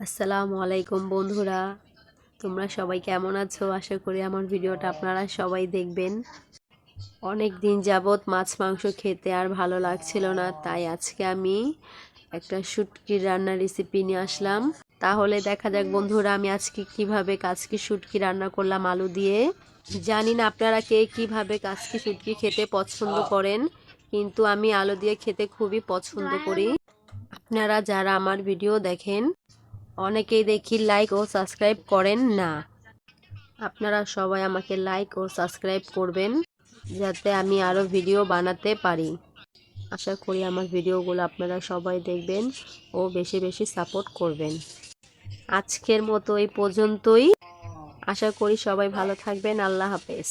আসসালামু আলাইকুম বন্ধুরা। তোমরা সবাই কেমন আছো? আশা করি আমার ভিডিওটা আপনারা সবাই দেখবেন। অনেক দিন যাবৎ মাছ, মাংস খেতে আর ভালো লাগছিল না, তাই আজকে আমি একটা শুটকির রান্নার রেসিপি নিয়ে আসলাম। তাহলে দেখা যাক বন্ধুরা, আমি আজকে কীভাবে কাজকি শুটকি রান্না করলাম আলু দিয়ে। জানি না আপনারা কে কীভাবে কাজকি শুটকি খেতে পছন্দ করেন, কিন্তু আমি আলু দিয়ে খেতে খুবই পছন্দ করি। আপনারা যারা আমার ভিডিও দেখেন অনেকেই দেখি লাইক ও সাবস্ক্রাইব করেন না। আপনারা সবাই আমাকে লাইক ও সাবস্ক্রাইব করবেন, যাতে আমি আরও ভিডিও বানাতে পারি। আশা করি আমার ভিডিওগুলো আপনারা সবাই দেখবেন ও বেশি বেশি সাপোর্ট করবেন। আজকের মতো এই পর্যন্তই। আশা করি সবাই ভালো থাকবেন। আল্লাহ হাফেজ।